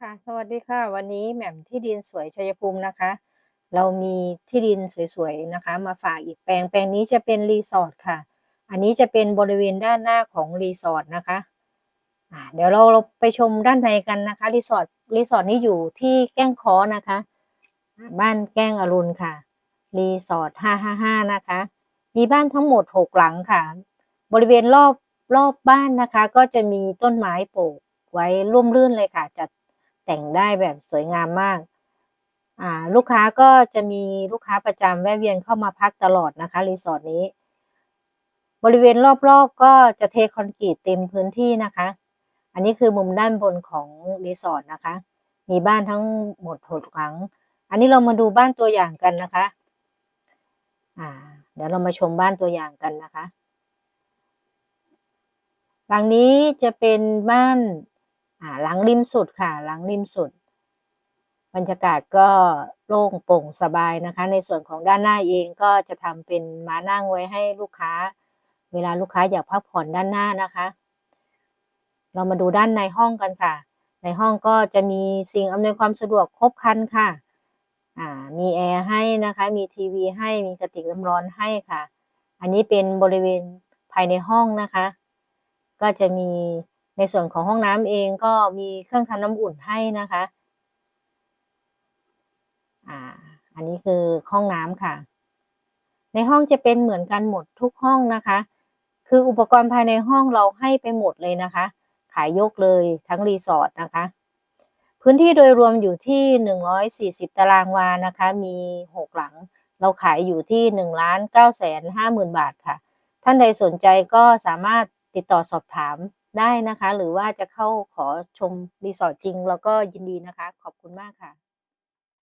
ค่ะสวัสดีค่ะ วันนี้แหม่มที่ดินสวยชัยภูมินะคะ เรามีที่ดินสวยๆนะคะ มาฝากอีกแปลงแปลงนี้จะเป็นรีสอร์ทค่ะ อันนี้จะเป็นบริเวณด้านหน้าของรีสอร์ทนะคะอ่าเดี๋ยวเราเราไปชมด้านในกันนะคะรีสอร์ทรีสอร์ทนี้อยู่ที่แก้งค้อนะคะ บ้านแก้งอรุณค่ะรีสอร์ทห้าห้าห้านะคะ มีบ้านทั้งหมดหกหลังค่ะ บริเวณรอบรอบบ้านนะคะ ก็จะมีต้นไม้ปลูกไว้ร่มรื่นเลยค่ะจะ แต่งได้แบบสวยงามมาก ลูกค้าก็จะมีลูกค้าประจำแวะเวียนเข้ามาพักตลอดนะคะรีสอร์ทนี้ บริเวณรอบๆก็จะเทคอนกรีตเต็มพื้นที่นะคะ อันนี้คือมุมด้านบนของรีสอร์ทนะคะ มีบ้านทั้งหมดหกหลัง อันนี้เรามาดูบ้านตัวอย่างกันนะคะอ่าเดี๋ยวเรามาชมบ้านตัวอย่างกันนะคะ หลังนี้จะเป็นบ้าน อ่าหลังริมสุดค่ะ หลังริมสุด บรรยากาศก็โล่งโปร่งสบายนะคะ ในส่วนของด้านหน้าเองก็จะทำเป็นม้านั่งไว้ให้ลูกค้า เวลาลูกค้าอยากพักผ่อนด้านหน้านะคะ เรามาดูด้านในห้องกันค่ะ ในห้องก็จะมีสิ่งอำนวยความสะดวกครบครันค่ะอ่ามีแอร์ให้นะคะ มีทีวีให้มีกระติกน้ำร้อนให้ค่ะ อันนี้เป็นบริเวณภายในห้องนะคะ ก็จะมี ในส่วนของห้องน้ำเองก็มีเครื่องทำน้ำอุ่นให้นะคะอ่าอันนี้คือห้องน้ำค่ะ ในห้องจะเป็นเหมือนกันหมดทุกห้องนะคะ คืออุปกรณ์ภายในห้องเราให้ไปหมดเลยนะคะ ขายยกเลยทั้งรีสอร์ทนะคะ พื้นที่โดยรวมอยู่ที่หนึ่งร้อยสี่สิบตารางวานะคะ มีหกหลัง เราขายอยู่ที่หนึ่งล้านเก้าแสนห้าหมื่นบาทค่ะ ท่านใดสนใจก็สามารถติดต่อสอบถาม ได้นะคะ หรือว่าจะเข้าขอชมรีสอร์ทจริง แล้วก็ยินดีนะคะ ขอบคุณมากค่ะ